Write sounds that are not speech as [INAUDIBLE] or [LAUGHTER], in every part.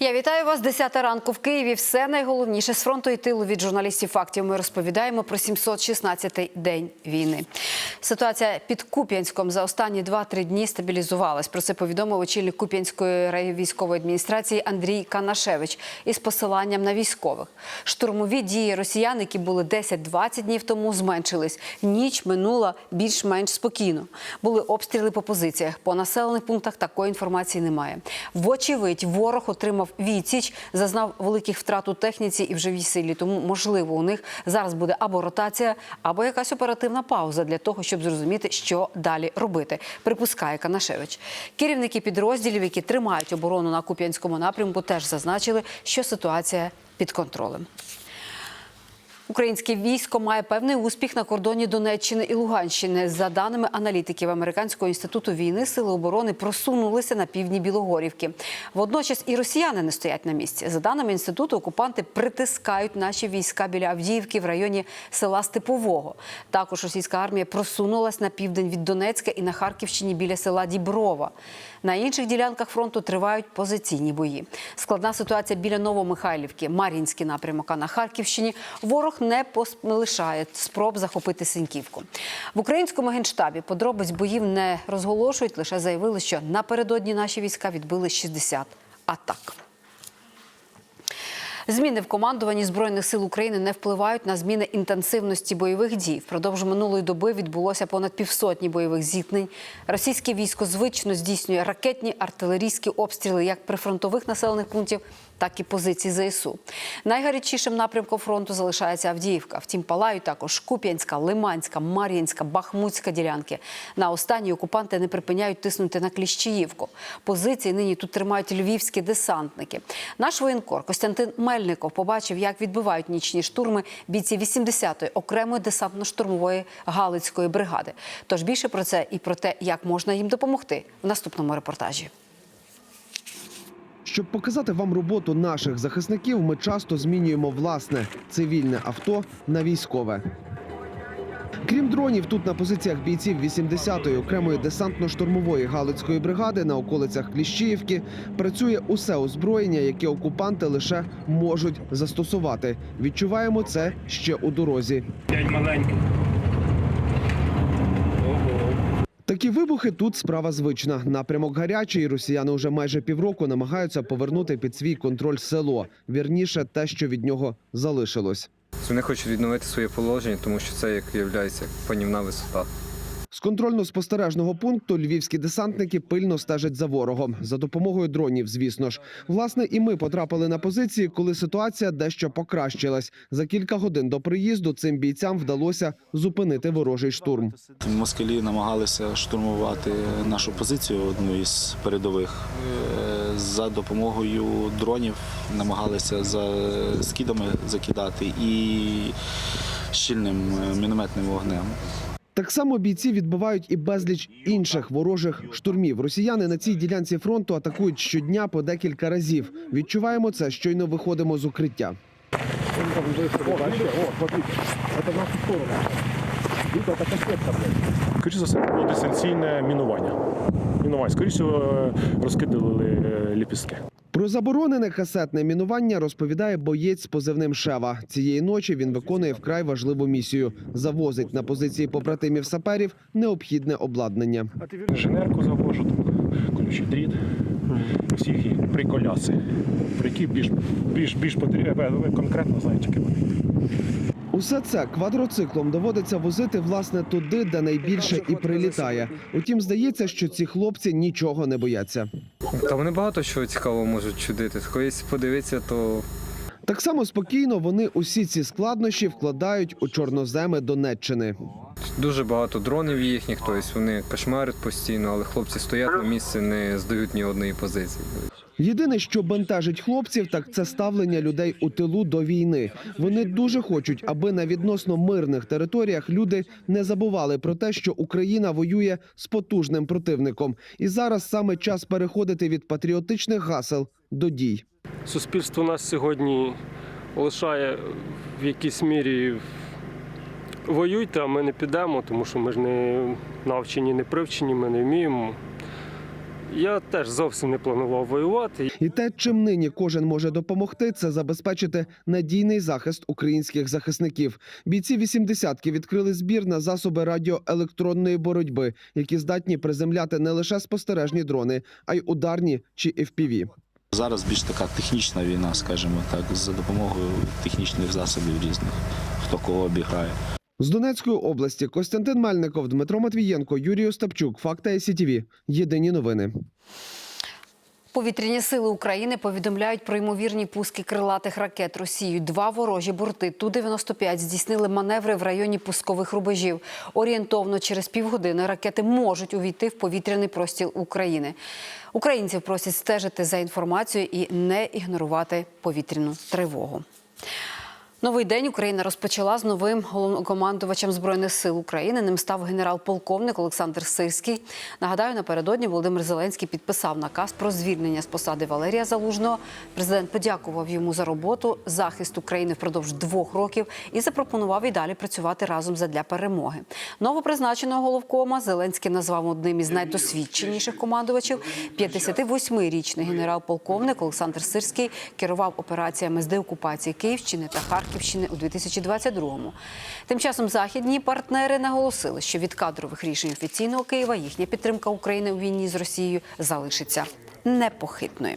Я вітаю вас. 10 ранку в Києві. Все найголовніше з фронту і тилу від журналістів фактів. Ми розповідаємо про 716-й день війни. Ситуація під Куп'янськом за останні 2-3 дні стабілізувалась. Про це повідомив очільник Куп'янської райвійськової адміністрації Андрій Канашевич із посиланням на військових. Штурмові дії росіян, які були 10-20 днів тому, зменшились. Ніч минула більш-менш спокійно. Були обстріли по позиціях. По населених пунктах такої інформації немає. Вочевидь, ворог отримав відсіч, зазнав великих втрат у техніці і в живій силі. Тому, можливо, у них зараз буде або ротація, або якась оперативна пауза для того, щоб зрозуміти, що далі робити. Припускає Канашевич. Керівники підрозділів, які тримають оборону на Куп'янському напрямку, теж зазначили, що ситуація під контролем. Українське військо має певний успіх на кордоні Донеччини і Луганщини. За даними аналітиків Американського інституту війни, сили оборони просунулися на півдні Білогорівки. Водночас і росіяни не стоять на місці. За даними інституту, окупанти притискають наші війська біля Авдіївки в районі села Степового. Також російська армія просунулась на південь від Донецька і на Харківщині біля села Діброва. На інших ділянках фронту тривають позиційні бої. Складна ситуація біля Новомихайлівки, Мар'їнський напрямок, а на Харківщині ворог не полишає спроб захопити Синьківку. В українському генштабі подробиць боїв не розголошують, лише заявили, що напередодні наші війська відбили 60 атак. Зміни в командуванні збройних сил України не впливають на зміни інтенсивності бойових дій. Впродовж минулої доби відбулося понад півсотні бойових зіткнень. Російське військо звично здійснює ракетні артилерійські обстріли як прифронтових населених пунктів, так і позицій ЗСУ. Найгарячішим напрямком фронту залишається Авдіївка. Втім, палають також Куп'янська, Лиманська, Мар'їнська, Бахмутська ділянки. На останні окупанти не припиняють тиснути на Кліщіївку. Позиції нині тут тримають львівські десантники. Наш воєнкор Костянтин Мельников побачив, як відбивають нічні штурми бійці 80-ї окремої десантно-штурмової Галицької бригади. Тож більше про це і про те, як можна їм допомогти в наступному репортажі. Щоб показати вам роботу наших захисників, ми часто змінюємо власне цивільне авто на військове. Крім дронів, тут на позиціях бійців 80-ї окремої десантно-штурмової галицької бригади на околицях Кліщіївки працює усе озброєння, яке окупанти лише можуть застосувати. Відчуваємо це ще у дорозі. П'ять маленьких. Такі вибухи тут справа звична. Напрямок гарячий. Росіяни вже майже півроку намагаються повернути під свій контроль село. Вірніше, те, що від нього залишилось. Вони хочуть відновити своє положення, тому що це як є панівна висота. Контрольно-спостережного пункту львівські десантники пильно стежать за ворогом за допомогою дронів. Звісно ж, власне, і ми потрапили на позиції, коли ситуація дещо покращилась. За кілька годин до приїзду цим бійцям вдалося зупинити ворожий штурм. Москалі намагалися штурмувати нашу позицію, одну із передових. Е, За допомогою дронів намагалися за скидами закидати і щільним е, мінометним вогнем. Так само бійці відбивають і безліч інших ворожих штурмів. Росіяни на цій ділянці фронту атакують щодня по декілька разів. Відчуваємо це, щойно виходимо з укриття. Скоріше за все, було дистанційне мінування. Мінування. Скоріше всього, розкидали е, ліпістки. Про заборонене касетне мінування розповідає боєць з позивним Шева. Цієї ночі він виконує вкрай важливу місію: завозить на позиції побратимів саперів необхідне обладнання. Інженерку завожу, там, колючий дріт, всіх і приколяси. Про які більш, більш, більш потрібно, ви конкретно знаєте, які вони. Усе це квадроциклом доводиться возити власне туди, де найбільше і прилітає. Утім, здається, що ці хлопці нічого не бояться. Та вони багато чого цікавого можуть чудити. Колись подивитися, то Так само спокійно вони усі ці складнощі вкладають у чорноземи Донеччини. дуже багато дронів їхніх, тобто вони кошмарять постійно, але хлопці стоять на місці, не здають ні одної позиції. Єдине, що бентежить хлопців, так це ставлення людей у тилу до війни. Вони дуже хочуть, аби на відносно мирних територіях люди не забували про те, що Україна воює з потужним противником, і зараз саме час переходити від патріотичних гасел до дій. суспільство нас сьогодні лишає в якійсь мірі воюйте, а ми не підемо, тому що ми ж не навчені, не привчені, ми не вміємо. Я теж зовсім не планував воювати. І те, чим нині кожен може допомогти, це забезпечити надійний захист українських захисників. Бійці вісімдесятки відкрили збір на засоби радіоелектронної боротьби, які здатні приземляти не лише спостережні дрони, а й ударні чи FPV. Зараз більш така технічна війна, скажімо так, за допомогою технічних засобів різних, хто кого обіграє. З Донецької області Костянтин Мельников, Дмитро Матвієнко, Юрій Остапчук. Факти СІТВ. Єдині новини. Повітряні сили України повідомляють про ймовірні пуски крилатих ракет Росією. Два ворожі борти Ту-95 здійснили маневри в районі пускових рубежів. Орієнтовно через півгодини ракети можуть увійти в повітряний простір України. Українців просять стежити за інформацією і не ігнорувати повітряну тривогу. Новий день Україна розпочала з новим головнокомандувачем збройних сил України. Ним став генерал-полковник Олександр Сирський. Нагадаю, напередодні Володимир Зеленський підписав наказ про звільнення з посади Валерія Залужного. Президент подякував йому за роботу, захист України впродовж двох років і запропонував і далі працювати разом задля перемоги. Новопризначеного головкома Зеленський назвав одним із найдосвідченіших командувачів. 58-річний генерал-полковник Олександр Сирський керував операціями з деокупації Київщини та Харківщини у 2022-му. Тим часом західні партнери наголосили, що від кадрових рішень офіційного Києва їхня підтримка України у війні з Росією залишиться непохитною.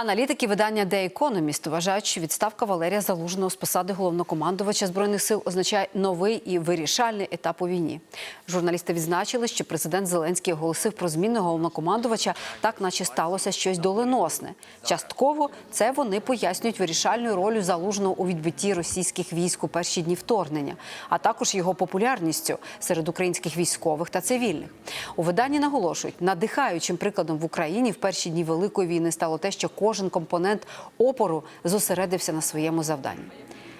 Аналітики видання The Economist вважають, що відставка Валерія Залужного з посади головнокомандувача збройних сил означає новий і вирішальний етап у війні. Журналісти відзначили, що президент Зеленський оголосив про зміну головнокомандувача, так наче сталося щось доленосне. Частково це вони пояснюють вирішальною ролью залужного у відбитті російських військ у перші дні вторгнення, а також його популярністю серед українських військових та цивільних. У виданні наголошують, надихаючим прикладом в Україні в перші дні великої війни стало те, що кожен компонент опору зосередився на своєму завданні.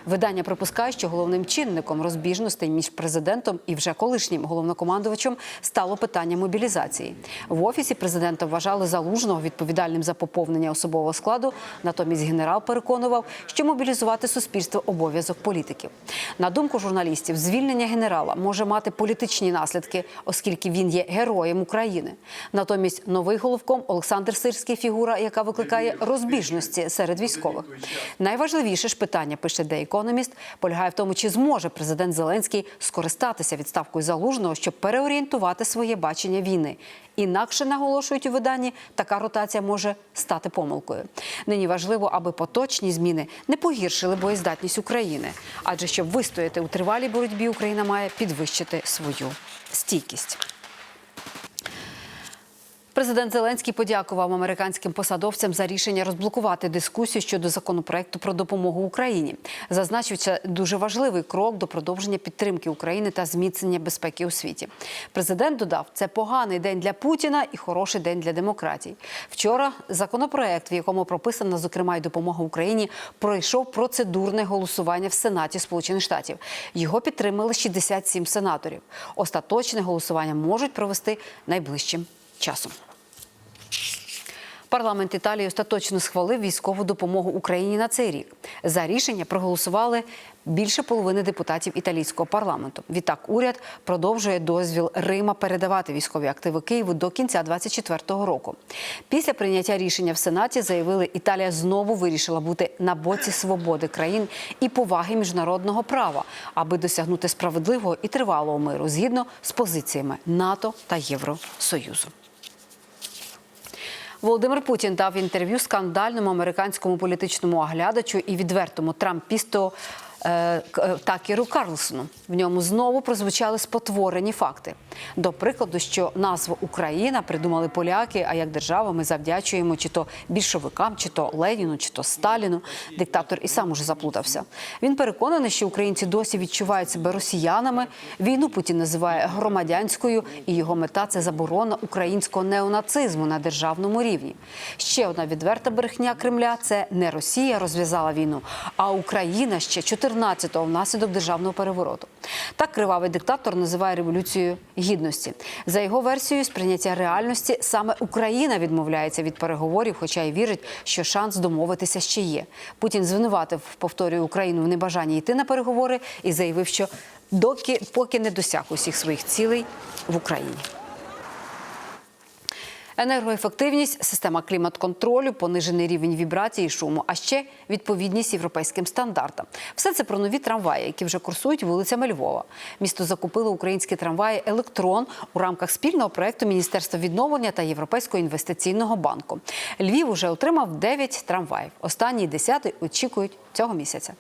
Видання припускає, що головним чинником розбіжностей між президентом і вже колишнім головнокомандувачем стало питання мобілізації. В офісі президента вважали залужного відповідальним за поповнення особового складу. Натомість генерал переконував, що мобілізувати суспільство обов'язок політиків. На думку журналістів, звільнення генерала може мати політичні наслідки, оскільки він є героєм України. Натомість новий головком Олександр Сирський фігура, яка викликає розбіжності серед військових. Найважливіше ж питання пише The Economist, полягає в тому, чи зможе президент Зеленський скористатися відставкою залужного, щоб переорієнтувати своє бачення війни. Інакше наголошують у виданні, така ротація може стати помилкою. Нині важливо, аби поточні зміни не погіршили боєздатність України, адже щоб вистояти у тривалій боротьбі, Україна має підвищити свою стійкість. Президент Зеленський подякував американським посадовцям за рішення розблокувати дискусію щодо законопроекту про допомогу Україні. Зазначив, це дуже важливий крок до продовження підтримки України та зміцнення безпеки у світі. Президент додав, це поганий день для Путіна і хороший день для демократій. Вчора законопроект, в якому прописана зокрема й допомога Україні, пройшов процедурне голосування в Сенаті Сполучених Штатів. Його підтримали 67 сенаторів. Остаточне голосування можуть провести найближчим часом. Парламент Італії остаточно схвалив військову допомогу Україні на цей рік. За рішення проголосували більше половини депутатів італійського парламенту. Відтак, уряд продовжує дозвіл Рима передавати військові активи Києву до кінця 2024 року. Після прийняття рішення в Сенаті заявили, Італія знову вирішила бути на боці свободи країн і поваги міжнародного права, аби досягнути справедливого і тривалого миру згідно з позиціями НАТО та Євросоюзу. Володимир Путін дав інтерв'ю скандальному американському політичному оглядачу і відвертому трампісту Такеру Карлсону. В ньому знову прозвучали спотворені факти. До прикладу, що назву Україна придумали поляки, а як держава ми завдячуємо чи то більшовикам, чи то Леніну, чи то Сталіну. Диктатор і сам уже заплутався. Він переконаний, що українці досі відчувають себе росіянами. Війну Путін називає громадянською, і його мета це заборона українського неонацизму на державному рівні. Ще одна відверта брехня Кремля це не Росія розв'язала війну, а Україна ще 14-го внаслідок державного перевороту. Так кривавий диктатор називає революцією гідності. За його версією, сприйняття реальності саме Україна відмовляється від переговорів, хоча й вірить, що шанс домовитися ще є. Путін звинуватив, повторюю, Україну в небажанні йти на переговори і заявив, що доки поки не досяг усіх своїх цілей в Україні. Енергоефективність, система клімат-контролю, понижений рівень вібрацій і шуму, а ще відповідність європейським стандартам. Все це про нові трамваї, які вже курсують вулицями Львова. Місто закупило українські трамваї Електрон у рамках спільного проекту Міністерства відновлення та Європейського інвестиційного банку. Львів уже отримав 9 трамваїв. Останній десятий очікують цього місяця.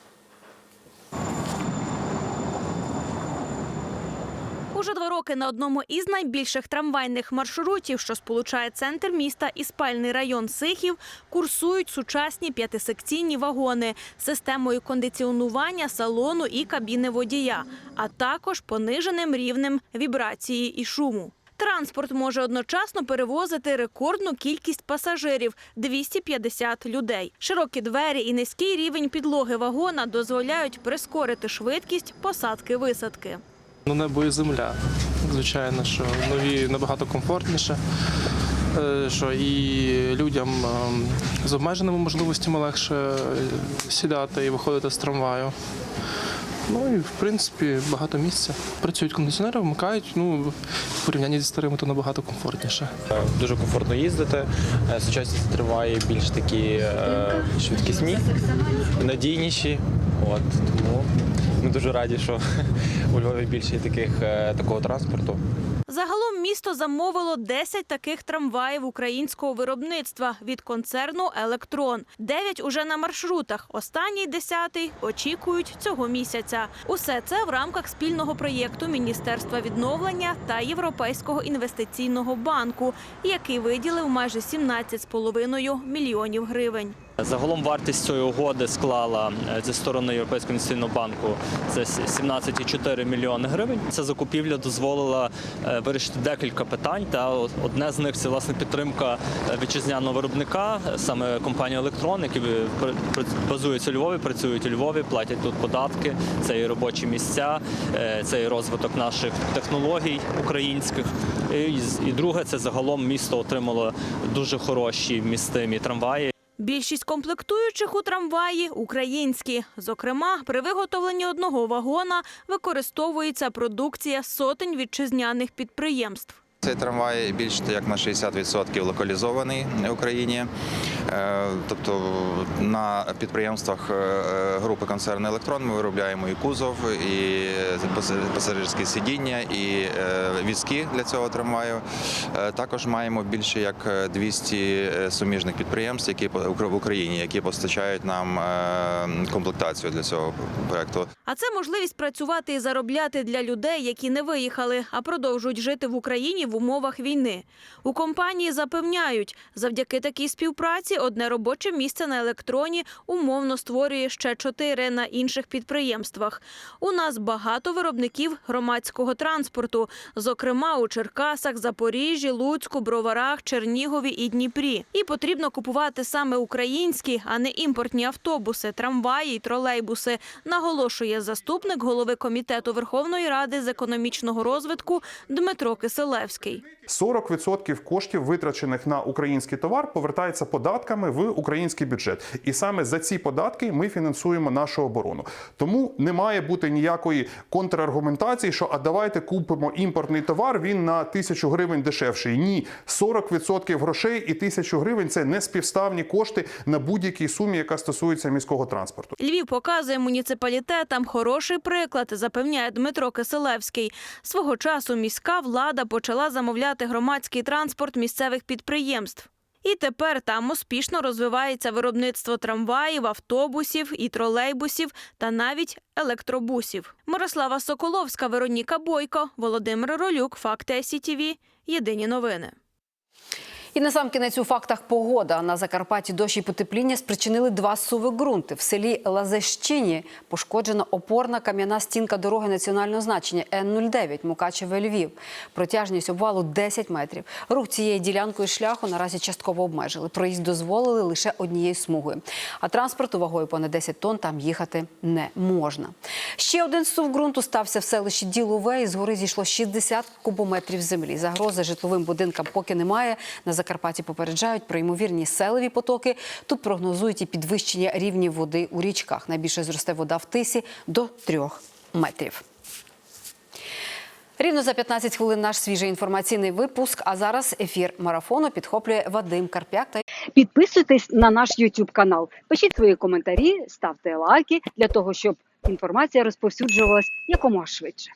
Уже два роки на одному із найбільших трамвайних маршрутів, що сполучає центр міста і спальний район Сихів, курсують сучасні п'ятисекційні вагони з системою кондиціонування салону і кабіни водія, а також пониженим рівнем вібрації і шуму. Транспорт може одночасно перевозити рекордну кількість пасажирів 250 людей. Широкі двері і низький рівень підлоги вагона дозволяють прискорити швидкість посадки-висадки. Ну, небо і земля. Звичайно, що нові набагато комфортніше. е, Що і людям ем, з обмеженими можливостями легше е, сідати і виходити з трамваю. Ну і в принципі багато місця. Працюють кондиціонери, вмикають. Ну в порівнянні зі старими то набагато комфортніше. Дуже комфортно їздити. Е, Сучасні триває більш такі е, швидкісні, надійніші. От тому ми дуже раді, що [LAUGHS] у Львові більше таких е, такого транспорту. Загалом місто замовило 10 таких трамваїв українського виробництва від концерну Електрон. Дев'ять уже на маршрутах. Останній десятий очікують цього місяця. Усе це в рамках спільного проєкту Міністерства відновлення та Європейського інвестиційного банку, який виділив майже 17,5 мільйонів гривень. Загалом вартість цієї угоди склала е, зі сторони Європейського інвестиційного банку це 17,4 мільйони гривень. Ця закупівля дозволила е, вирішити декілька питань. Та одне з них це власне підтримка е, вітчизняного виробника, саме компанія Електрон, які базуються у Львові, працюють у Львові, платять тут податки. Це і робочі місця, це і розвиток наших технологій українських. І друге, це загалом місто отримало дуже хороші містимі трамваї. Більшість комплектуючих у трамваї українські. Зокрема, при виготовленні одного вагона використовується продукція сотень вітчизняних підприємств. Цей трамвай більш як на 60% локалізований в Україні. Е, Тобто на підприємствах е, групи концерну Електрон ми виробляємо і кузов, і паса- пасажирські сидіння, і е, візки для цього трамваю. Е, Також маємо більше як 200 суміжних підприємств, які в Україні, які постачають нам е, комплектацію для цього проекту. А це можливість працювати і заробляти для людей, які не виїхали, а продовжують жити в Україні в умовах війни. У компанії запевняють, завдяки такій співпраці одне робоче місце на електроні умовно створює ще чотири на інших підприємствах. У нас багато виробників громадського транспорту, зокрема у Черкасах, Запоріжжі, Луцьку, Броварах, Чернігові і Дніпрі. І потрібно купувати саме українські, а не імпортні автобуси, трамваї й тролейбуси, наголошує заступник голови комітету Верховної Ради з економічного розвитку Дмитро Киселевський. 40% коштів, витрачених на український товар, повертається податками в український бюджет. І саме за ці податки ми фінансуємо нашу оборону. Тому не має бути ніякої контраргументації, що а давайте купимо імпортний товар. Він на тисячу гривень дешевший. Ні, 40% грошей і тисячу гривень це не співставні кошти на будь-якій сумі, яка стосується міського транспорту. Львів показує муніципалітетам хороший приклад, запевняє Дмитро Киселевський. Свого часу міська влада почала замовляти громадський транспорт місцевих підприємств. І тепер там успішно розвивається виробництво трамваїв, автобусів і тролейбусів та навіть електробусів. Мирослава Соколовська, Вероніка Бойко, Володимир Ролюк, Факти СІТІВІ. Єдині новини. І на сам кінець у фактах погода. На Закарпатті дощ і потепління спричинили два суви ґрунти. В селі Лазещині пошкоджена опорна кам'яна стінка дороги національного значення Н-09 Мукачеве-Львів. Протяжність обвалу 10 метрів. Рух цією ділянкою шляху наразі частково обмежили. Проїзд дозволили лише однією смугою. А транспорту вагою понад 10 тонн там їхати не можна. Ще один сув ґрунту стався в селищі Ділове. Із гори зійшло 60 кубометрів землі. Загрози житловим будинкам поки немає. На Закарпатті попереджають про ймовірні селеві потоки. Тут прогнозують і підвищення рівнів води у річках. Найбільше зросте вода в тисі до 3 метрів. Рівно за 15 хвилин наш свіжий інформаційний випуск. А зараз ефір марафону підхоплює Вадим Карп'як та Підписуйтесь на наш YouTube канал, пишіть свої коментарі, ставте лайки для того, щоб інформація розповсюджувалась якомога швидше.